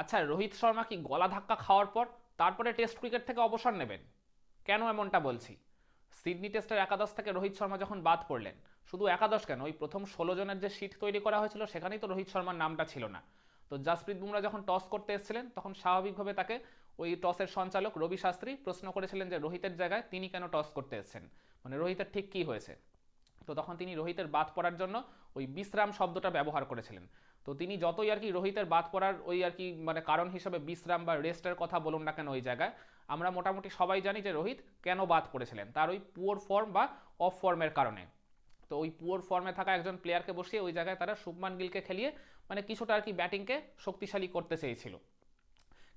আচ্ছা রোহিত শর্মা কি গলা ধাক্কা খাওয়ার পর তারপরে টেস্ট ক্রিকেট থেকে অবসর নেবেন? কেন এমনটা বলছি? সিডনি টেস্টের একাদশ থেকে রোহিত শর্মা যখন বাদ পড়লেন, শুধু একাদশ কেন? ওই প্রথম ষোলো জনের যে সিট তৈরি করা হয়েছিল, সেখানেই তো রোহিত শর্মার নামটা ছিল না। তো জাসপ্রীত বুমরা যখন টস করতে এসেছিলেন, তখন স্বাভাবিকভাবে তাকে ওই টসের সঞ্চালক রবি শাস্ত্রী প্রশ্ন করেছিলেন যে, রোহিতের জায়গায় তিনি কেন টস করতে এসেছেন? মানে রোহিতের ঠিক কী হয়েছে? তো তখন তিনি রোহিতের বাদ পড়ার জন্য ওই বিশ্রাম শব্দটা ব্যবহার করেছিলেন। তো তিনি যতই আর কি রোহিতের বাদ পড়ার ওই আর কি মানে কারণ হিসেবে বিশ্রাম বা রেস্টের কথা বলুন না কেন ওই জায়গায়, আমরা মোটামুটি সবাই জানি যে রোহিত কেন বাদ পড়েছিলেন, তার ওই পুয়ার ফর্ম বা অফ ফর্মের কারণে। তো ওই পুয়ার ফর্মে থাকা একজন প্লেয়ারকে বসিয়ে ওই জায়গায় তারা শুভমান গিলকে খেলিয়ে মানে কিছুটা আর কি ব্যাটিংকে শক্তিশালী করতে চেয়েছিল।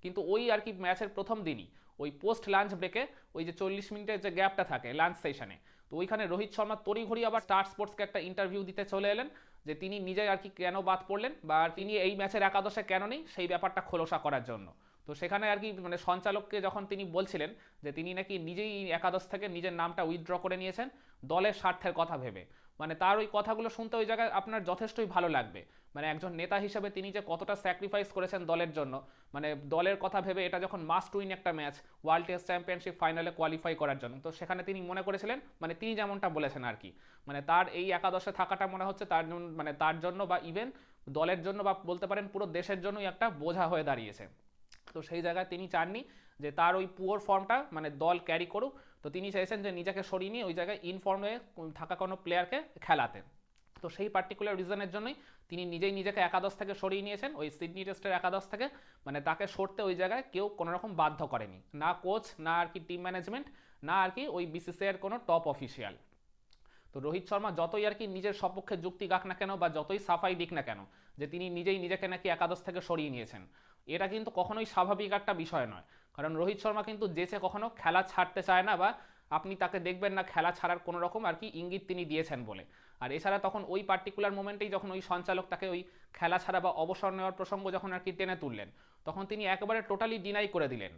কিন্তু ওই আর কি ম্যাচের প্রথম দিনই ওই পোস্ট লাঞ্চ ব্রেকে ওই যে চল্লিশ মিনিটের যে গ্যাপটা থাকে লাঞ্চ সেশনে তো ওইখানে রোহিত শর্মা তড়িঘড়ি আবার স্টার স্পোর্টসকে একটা ইন্টারভিউ দিতে চলে এলেন যে তিনি নিজে আর কি কেন বাদ পড়লেন বা তিনি এই ম্যাচের একাদশে কেন নেই সেই ব্যাপারটা খোলসা করার জন্য। তো সেখানে আর কি মানে সঞ্চালককে যখন তিনি বলছিলেন যে তিনি নাকি নিজেই একাদশ থেকে নিজের নামটা উইথড্র করে নিয়েছেন, দলের স্বার্থের কথা ভেবে। মানে তার ওই কথাগুলো শুনতে ওই জায়গায় আপনার যথেষ্টই ভালো লাগবে। মানে একজন নেতা হিসেবে তিনি যে কতটা স্যাক্রিফাইস করেছেন দলের জন্য মানে দলের কথা ভেবে এটা যখন মাস্ট উইন একটা ম্যাচ ওয়ার্ল্ড টেস্ট চ্যাম্পিয়নশিপ ফাইনালে কোয়ালিফাই করার জন্য, তো সেখানে তিনি মনে করেছিলেন মানে তিনি যেমনটা বলেছেন আর কি মানে তার এই একাদশে থাকাটা মনে হচ্ছে তার মানে তার জন্য বা ইভেন দলের জন্য বা বলতে পারেন পুরো দেশের জন্যই একটা বোঝা হয়ে দাঁড়িয়েছে। তো সেই জায়গায় তিনি চাননি যে তার ওই পুয়োর ফর্মটা মানে দল ক্যারি করুক। তো তিনি চাইছেন যে নিজেকে সরিয়ে নিয়ে ওই জায়গায় ইনফর্মে থাকা কোনো প্লেয়ারকে খেলাতে তো সেই পার্টিকুলার রিজনের জন্যই তিনি নিজেই নিজেকে একাদশ থেকে সরিয়ে নিয়েছেন, ওই সিডনি টেস্টের একাদশ থেকে। মানে তাকে সরতে ওই জায়গায় কেউ কোনো রকম বাধ্য করেনি। না কোচ না আর কি টিম ম্যানেজমেন্ট না আর কি ওই বিসিসিআইয়ের কোনো টপ অফিসিয়াল তো রোহিত শর্মা যতই আর কি নিজের সপক্ষে যুক্তি গাক না কেন বা যতই সাফাই দিক না কেন, যে তিনি নিজেই নিজেকে নাকি একাদশ থেকে সরিয়ে নিয়েছেন। এটা কিন্তু কখনোই স্বাভাবিক একটা বিষয় নয়। কারণ রোহিত শর্মা কিন্তু যেচে কখনো খেলা ছাড়তে চায় না বা আপনি তাকে দেখবেন না খেলা ছাড়ার কোনো রকম আর কি ইঙ্গিত তিনি দিয়েছেন বলে। আর এছাড়া তখন ওই পার্টিকুলার মোমেন্টেই যখন ওই সঞ্চালক তাকে ওই খেলা ছাড়া বা অবসর নেওয়ার প্রসঙ্গ যখন আর কি টেনে তুললেন, তখন তিনি একেবারে টোটালি ডিনাই করে দিলেন।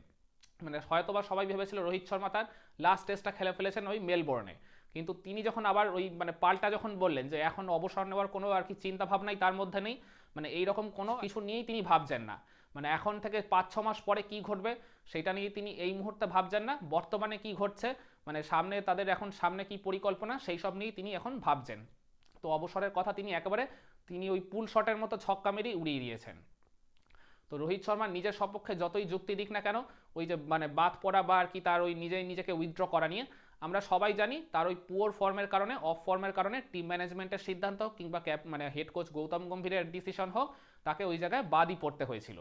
মানে হয়তোবা সবাই ভেবেছিল রোহিত শর্মা তার লাস্ট টেস্টটা খেলে ফেলেছেন ওই মেলবোর্নে। কিন্তু তিনি যখন আবার ওই মানে পাল্টা যখন বললেন যে এখন অবসর নেওয়ার কোনো আর কি চিন্তা ভাবনাই তার মধ্যে নেই মানে এইরকম কোনো কিছু নিয়েই তিনি ভাবছেন না। মানে এখন থেকে পাঁচ ছ মাস পরে কি ঘটবে সেটা নিয়ে তিনি এই মুহূর্তে ভাবছেন না। বর্তমানে কি ঘটছে মানে সামনে তাদের এখন সামনে কি পরিকল্পনা সেই সব নিয়েই তিনি এখন ভাবছেন। তো অবসরের কথা তিনি একেবারে, তিনি ওই পুল শটের মতো ছক্কা মেরেই উড়িয়ে দিয়েছেন। তো রোহিত শর্মা নিজের সপক্ষে যতই যুক্তি দিক না কেন, ওই যে মানে বাদ পড়া বা আর কি তার ওই নিজেই নিজেকে উইথড্র করা নিয়ে, আমরা সবাই জানি তার ওই পুয়ার ফর্মের কারণে অফ ফর্মের কারণে টিম ম্যানেজমেন্টের সিদ্ধান্ত কিংবা ক্যাপ মানে হেড কোচ গৌতম গম্ভীরের ডিসিশন হোক, তাকে ওই জায়গায় বাদই পড়তে হয়েছিল।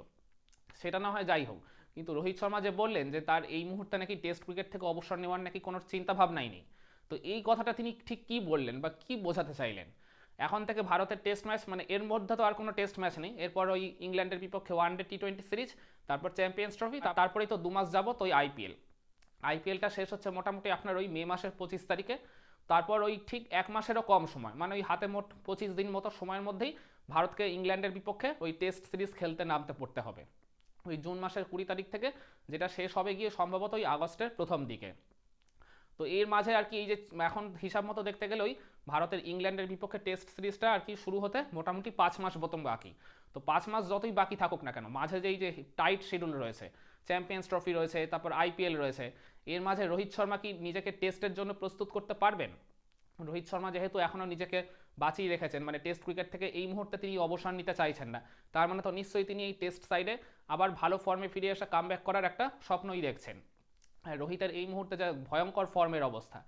সেটা না হয় যাই হোক। কিন্তু রোহিত শর্মা যে বললেন যে তার এই মুহূর্তে নাকি টেস্ট ক্রিকেট থেকে অবসর নেওয়ার নাকি কোনো চিন্তা ভাবনাই নেই। তো এই কথাটা তিনি ঠিক কী বললেন বা কী বোঝাতে চাইলেন? এখন থেকে ভারতের টেস্ট ম্যাচ মানে এর মধ্যে তো আর কোনো টেস্ট ম্যাচ নেই। এরপর ওই ইংল্যান্ডের বিপক্ষে one day T twenty series, তারপর চ্যাম্পিয়ন্স ট্রফি তারপরেই তো দু মাস যাব তো ওই আইপিএল আইপিএলটা শেষ হচ্ছে মোটামুটি আপনার ওই মে মাসের পঁচিশ তারিখে। তারপর ওই ঠিক এক মাসেরও কম সময় মানে ওই হাতে মোট পঁচিশ দিন মতো সময়ের মধ্যেই ভারতকে ইংল্যান্ডের বিপক্ষে ওই টেস্ট সিরিজ খেলতে নামতে পড়তে হবে। ওই জুন মাসের কুড়ি তারিখ থেকে, যেটা শেষ হবে গিয়ে সম্ভবত ওই আগস্টের প্রথম দিকে। তো এর মাঝে আর কি এই যে এখন হিসাব মতো দেখতে গেলে ওই ভারতের ইংল্যান্ডের বিপক্ষে টেস্ট সিরিজটা আর কি শুরু হতে মোটামুটি পাঁচ মাস মতন বাকি। তো পাঁচ মাস যতই বাকি থাকুক না কেন, মাঝে যেই যে টাইট শিডিউল রয়েছে, চ্যাম্পিয়ন্স ট্রফি রয়েছে, তারপর আইপিএল রয়েছে, এর মাঝে রোহিত শর্মা কি নিজেকে টেস্টের জন্য প্রস্তুত করতে পারবেন? রোহিত শর্মা যেহেতু এখনও নিজেকে বাঁচিয়ে রেখেছেন। মানে টেস্ট ক্রিকেট থেকে এই মুহূর্তে তিনি অবসর নিতে চাইছেন না। তার মানে তো নিশ্চয়ই তিনি এই টেস্ট সাইডে আবার ভালো ফর্মে ফিরে এসে কাম করার একটা স্বপ্নই দেখছেন। রোহিতের এই মুহূর্তে যা ভয়ঙ্কর ফর্মের অবস্থা।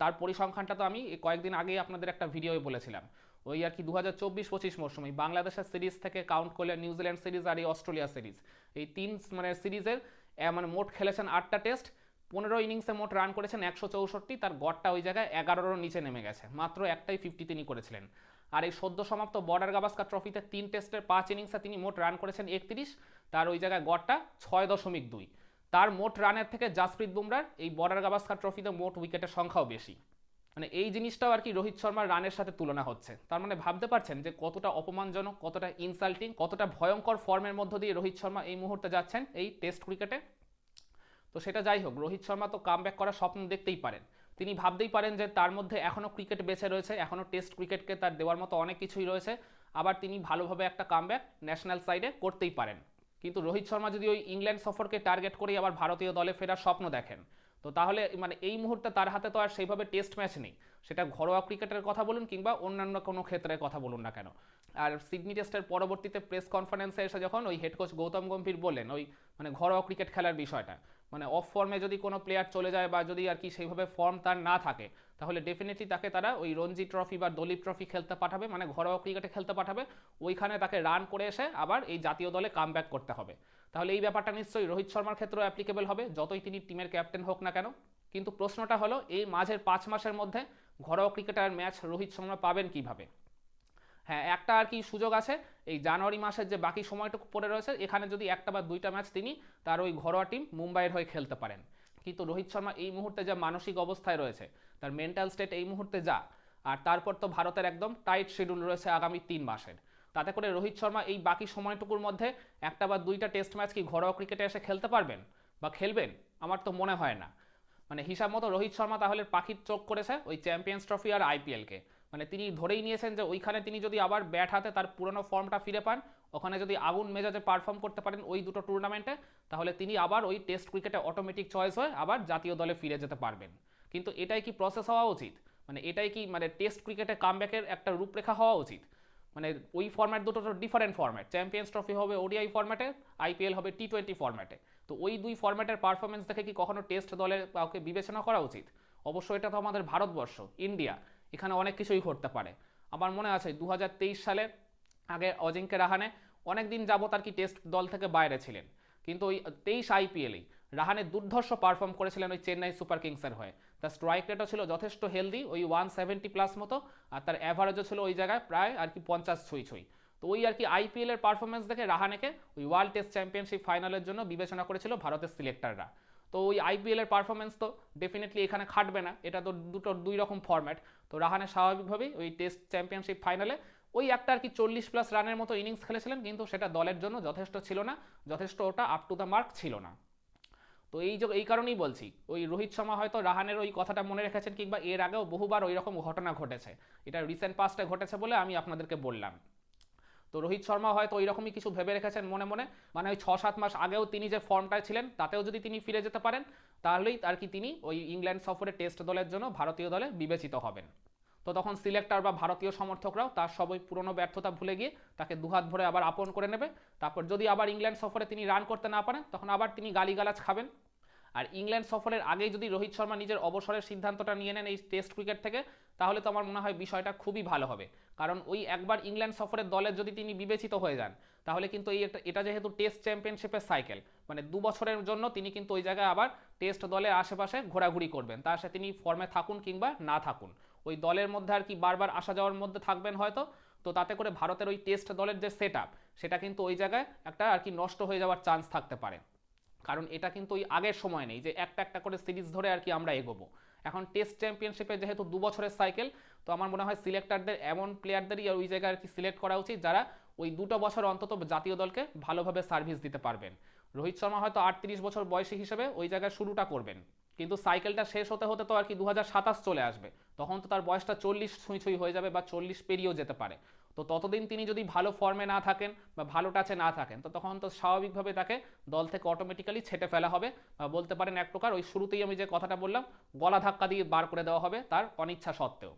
তার পরিসংখ্যানটা তো আমি কয়েকদিন আগেই আপনাদের একটা ভিডিওয়ে বলেছিলাম। ওই আর কি দু হাজার চব্বিশ পঁচিশ মরশুমে বাংলাদেশের সিরিজ থেকে কাউন্ট করলে নিউজিল্যান্ড সিরিজ আর এই অস্ট্রেলিয়া সিরিজ এই তিন মানে সিরিজের মানে মোট খেলেছেন আটটা টেস্ট পনেরো ইনিংসে মোট রান করেছেন একশো চৌষট্টি, তার গড়টা ওই জায়গায় এগারোর নিচে নেমে গেছে। মাত্র একটাই ফিফটি তিনি করেছিলেন। আর এই সদ্য সমাপ্ত বর্ডার গাভাস্কার ট্রফিতে তিন টেস্টের পাঁচ ইনিংসে তিনি মোট রান করেছেন একত্রিশ, তার ওই জায়গায় গড়টা ছয় দশমিক দুই। তার মোট রানের থেকে জাসপ্রীত বুমরার এই বর্ডার গাভাস্কার ট্রফিতে মোট উইকেটের সংখ্যাও বেশি। মানে এই জিনিসটাও আর কি রোহিত শর্মার রানের সাথে তুলনা হচ্ছে। তার মানে ভাবতে পারছেন যে কতটা অপমানজনক, কতটা ইনসাল্টিং কতটা ভয়ঙ্কর ফর্মের মধ্য দিয়ে রোহিত শর্মা এই মুহূর্তে যাচ্ছেন এই টেস্ট ক্রিকেটে তো সেটা যাই হোক, রোহিত শর্মা তো কাম করার স্বপ্ন দেখতেই পারেন। তিনি ভাবতেই পারেন যে তার মধ্যে এখনও ক্রিকেট বেঁচে রয়েছে এখনও টেস্ট ক্রিকেটকে তার দেওয়ার মতো অনেক কিছুই রয়েছে, আবার তিনি ভালোভাবে একটা কাম ন্যাশনাল সাইডে করতেই পারেন। কিন্তু রোহিত শর্মা যদি ওই ইংল্যান্ড সফরকে টার্গেট করেই আবার ভারতীয় দলে ফেরার স্বপ্ন দেখেন, তো তাহলে মানে এই মুহূর্তে তার হাতে তো আর সেইভাবে টেস্ট ম্যাচ নেই। সেটা ঘরোয়া ক্রিকেটের কথা বলুন কিংবা অন্যান্য কোনো ক্ষেত্রে কথা বলুন না কেন। আর সিডনি টেস্টের পরবর্তীতে প্রেস কনফারেন্সে এসে যখন ওই হেড কোচ গৌতম গম্ভীর বললেন ওই মানে ঘরোয়া ক্রিকেট খেলার বিষয়টা মানে অফ ফর্মে যদি কোনো প্লেয়ার চলে যায় বা যদি আর কি সেইভাবে ফর্ম তার না থাকে, তাহলে ডেফিনেটলি তাকে তারা ওই রঞ্জি ট্রফি বা দলীপ ট্রফি খেলতে পাঠাবে মানে ঘরোয়া ক্রিকেটে খেলতে পাঠাবে। ওইখানে তাকে রান করে এসে আবার এই জাতীয় দলে কাম করতে হবে। তাহলে এই ব্যাপারটা নিশ্চয়ই রোহিত শর্মার ক্ষেত্রেও অ্যাপ্লিকেবল হবে, যতই তিনি টিমের ক্যাপ্টেন হোক না কেন। কিন্তু প্রশ্নটা হলো, এই মাঝের পাঁচ মাসের মধ্যে ঘরোয়া ক্রিকেটার ম্যাচ রোহিত শর্মা পাবেন কীভাবে? হ্যাঁ একটা আর কি সুযোগ আছে, এই জানুয়ারি মাসের যে বাকি সময়টুকু পড়ে রয়েছে, এখানে যদি একটা বা দুইটা ম্যাচ তিনি তার ওই ঘরোয়া টিম মুম্বাইয়ের হয়ে খেলতে পারেন। কিন্তু রোহিত শর্মা এই মুহূর্তে যা মানসিক অবস্থায় রয়েছে, তার মেন্টাল স্টেট এই মুহূর্তে যা, আর তারপর তো ভারতের একদম টাইট শিডিউল রয়েছে আগামী তিন মাসের। তাতে করে রোহিত শর্মা এই বাকি সময়টুকুর মধ্যে একটা বা দুইটা টেস্ট ম্যাচ কি ঘরোয়া ক্রিকেটে এসে খেলতে পারবেন? বা খেলবেন? আমার তো মনে হয় না। মানে হিসাব মতো রোহিত শর্মা তাহলে পাখির চোখ করেছে ওই চ্যাম্পিয়ন্স ট্রফি আর আইপিএলকে মানে তিনি ধরেই নিয়েছেন যে ওইখানে তিনি যদি আবার ব্যাট হাতে তার পুরনো ফর্মটা ফিরে পান, ওখানে যদি আগুন মেজাজে পারফর্ম করতে পারেন ওই দুটো টুর্নামেন্টে তাহলে তিনি আবার ওই টেস্ট ক্রিকেটে অটোমেটিক চয়েস হয়ে আবার জাতীয় দলে ফিরে যেতে পারবেন। কিন্তু এটাই কি প্রসেস হওয়া উচিত? মানে এটাই কি মানে টেস্ট ক্রিকেটে কামব্যাকের একটা রূপরেখা হওয়া উচিত? মানে ওই ফর্ম্যাট দুটো তো ডিফারেন্ট ফর্ম্যাট চ্যাম্পিয়ন্স ট্রফি হবে ওডিআই ফর্ম্যাটে আইপিএল হবে টি টোয়েন্টি ফর্ম্যাটে তো ওই দুই ফর্ম্যাটের পারফরমেন্স দেখে কি কখনো টেস্ট দলের কাউকে বিবেচনা করা উচিত? অবশ্যই এটা তো আমাদের ভারতবর্ষ ইন্ডিয়া এখানে অনেক কিছুই ঘটতে পারে। আমার মনে আছে দু হাজার তেইশ সালে আগে অজিঙ্ক্য রাহানে অনেক দিন যাবত আর কি টেস্ট দল থেকে বাইরে ছিলেন। কিন্তু ওই তেইশ আইপিএলেই রাহানে দুর্ধর্ষ পারফর্ম করেছিলেন ওই চেন্নাই সুপার কিংসের হয়ে। তার স্ট্রাইক রেটও ছিল যথেষ্ট হেলদি ওই ওয়ান সেভেন্টি প্লাস মতো, আর তার অ্যাভারেজও ছিল ওই জায়গায় প্রায় আর কি পঞ্চাশ ছুঁই ছুঁই। তো ওই আর কি আইপিএলের পারফরমেন্স দেখে রাহানেকে ওই ওয়ার্ল্ড টেস্ট চ্যাম্পিয়নশিপ ফাইনালের জন্য বিবেচনা করেছিল ভারতের সিলেক্টররা তো ওই আইপিএল এর পারফরমেন্স তো ডেফিনেটলি এখানে খাটবে না। এটা তো দুটো দুই রকম ফরম্যাট তো রাহানে স্বাভাবিকভাবেই ওই টেস্ট চ্যাম্পিয়নশিপ ফাইনালে ওই একটা আর কি চল্লিশ প্লাস রানের মতো ইনিংস খেলেছিলেন, কিন্তু সেটা দলের জন্য যথেষ্ট ছিল না, যথেষ্ট ওটা আপ টু দ্য মার্ক ছিল না। তো এই যে, এই কারণেই বলছি, ওই রোহিত শর্মা হয়তো রাহানের ওই কথাটা মনে রেখেছেন, কিংবা এর আগেও বহুবার ওই রকম ঘটনা ঘটেছে। এটা রিসেন্ট পাস্টে ঘটেছে বলে আমি আপনাদেরকে বললাম। তো রোহিত শর্মা হয়তো ওই রকমই কিছু ভেবে রেখেছেন মনে মনে। মানে ওই ছ সাত মাস আগেও তিনি যে ফর্মটায় ছিলেন, তাতেও যদি তিনি ফিরে যেতে পারেন, তাহলেই আর কি তিনি ওই ইংল্যান্ড সফরে টেস্ট দলের জন্য ভারতীয় দলে বিবেচিত হবেন। তো তখন সিলেক্টর বা ভারতীয় সমর্থকরাও তার সবই পুরনো ব্যর্থতা ভুলে গিয়ে তাকে দুহাত ভরে আবার আপন করে নেবে। তারপর যদি আবার ইংল্যান্ড সফরে তিনি রান করতে না পারেন, তখন আবার তিনি গালিগালাজ খাবেন। আর ইংল্যান্ড সফরের আগেই যদি রোহিত শর্মা নিজের অবসরের সিদ্ধান্তটা নিয়ে নেন এই টেস্ট ক্রিকেট থেকে, তাহলে তো আমার মনে হয় বিষয়টা খুবই ভালো হবে। কারণ ওই একবার ইংল্যান্ড সফরের দলের যদি তিনি বিবেচিত হয়ে যান, তাহলে কিন্তু এই এটা যেহেতু টেস্ট চ্যাম্পিয়নশিপের সাইকেল মানে দু বছরের জন্য তিনি কিন্তু ওই জায়গায় আবার টেস্ট দলের আশেপাশে ঘোরাঘুরি করবেন। তার সাথে তিনি ফর্মে থাকুন কিংবা না থাকুন। ওই দলের মধ্যে আর কি বারবার আসা যাওয়ার মধ্যে থাকবেন হয়তো। তো তাতে করে ভারতের ওই টেস্ট দলের যে সেট সেটা কিন্তু ওই জায়গায় একটা আর কি নষ্ট হয়ে যাওয়ার চান্স থাকতে পারে। কারণ এটা কিন্তু ওই আগের সময় নেই যে একটা একটা করে সিরিজ ধরে আর কি আমরা এগোবো। এখন টেস্ট চ্যাম্পিয়নশিপে যেহেতু দু বছরের সাইকেল, তো আমার মনে হয় সিলেক্টারদের, এমন প্লেয়ারদেরই ওই জায়গায় আর কি সিলেক্ট করা উচিত যারা ওই দুটো বছর অন্তত জাতীয় দলকে ভালোভাবে সার্ভিস দিতে পারবেন। রোহিত শর্মা হয়তো আটত্রিশ বছর বয়সী হিসেবে ওই জায়গায় শুরুটা করবেন। কিন্তু সাইকেলটা শেষ হতে হতে তো আর কি দু হাজার সাতাশ চলে আসবে। তখন তো তার বয়সটা চল্লিশ ছুঁই ছুঁই হয়ে যাবে বা চল্লিশ পেরিয়েও যেতে পারে। তো ততদিন তিনি যদি ভালো ফর্মে না থাকেন বা ভালো টাচে না থাকেন, তো তখন তো স্বাভাবিকভাবে তাকে দল থেকে অটোমেটিক্যালি ছেটে ফেলা হবে। বা বলতে পারেন এক প্রকার, ওই শুরুতেই আমি যে কথাটা বললাম, গলা ধাক্কা দিয়ে বার করে দেওয়া হবে তার অনিচ্ছা সত্ত্বেও।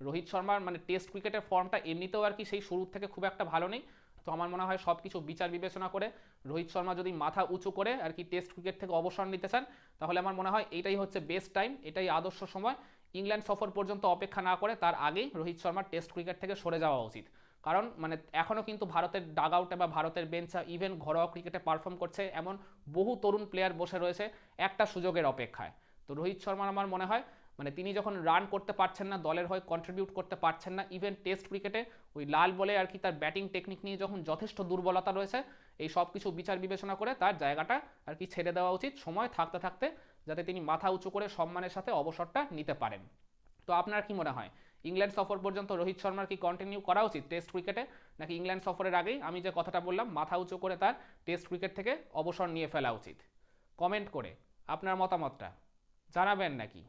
রোহিত শর্মার মানে টেস্ট ক্রিকেটের ফর্মটা এমনিতেও আর কি সেই শুরু থেকে খুব একটা ভালো নেই। তো আমার মনে হয় সব কিছু বিচার বিবেচনা করে রোহিত শর্মা যদি মাথা উঁচু করে আর কি টেস্ট ক্রিকেট থেকে অবসর নিতে চান, তাহলে আমার মনে হয় এটাই হচ্ছে বেস্ট টাইম এটাই আদর্শ সময়। ইংল্যান্ড সফর পর্যন্ত অপেক্ষা না করে তার আগেই রোহিত শর্মার টেস্ট ক্রিকেট থেকে সরে যাওয়া উচিত। কারণ মানে এখনও কিন্তু ভারতের ডাগ আউটে বা ভারতের বেঞ্চা ইভেন ঘরোয়া ক্রিকেটে পারফর্ম করছে এমন বহু তরুণ প্লেয়ার বসে রয়েছে একটা সুযোগের অপেক্ষায়। তো রোহিত শর্মার আমার মনে হয় মানে তিনি যখন রান করতে পারছেন না, দলের হয়ে কন্ট্রিবিউট করতে পারছেন না ইভেন টেস্ট ক্রিকেটে ওই লাল বলে আর কি তার ব্যাটিং টেকনিক নিয়ে যখন যথেষ্ট দুর্বলতা রয়েছে, এই সব কিছু বিচার বিবেচনা করে তার জায়গাটা আর কি ছেড়ে দেওয়া উচিত, সময় থাকতে থাকতে যাতে তিনি মাথা উঁচু করে সম্মানের সাথে অবসরটা নিতে পারেন। তো আপনার কি মনে হয়, ইংল্যান্ড সফর পর্যন্ত রোহিত শর্মার কি কন্টিনিউ করা উচিত টেস্ট ক্রিকেটে নাকি ইংল্যান্ড সফরের আগেই আমি যে কথাটা বললাম, মাথা উঁচু করে তার টেস্ট ক্রিকেট থেকে অবসর নিয়ে ফেলা উচিত? কমেন্ট করে আপনার মতামতটা জানাবেন নাকি?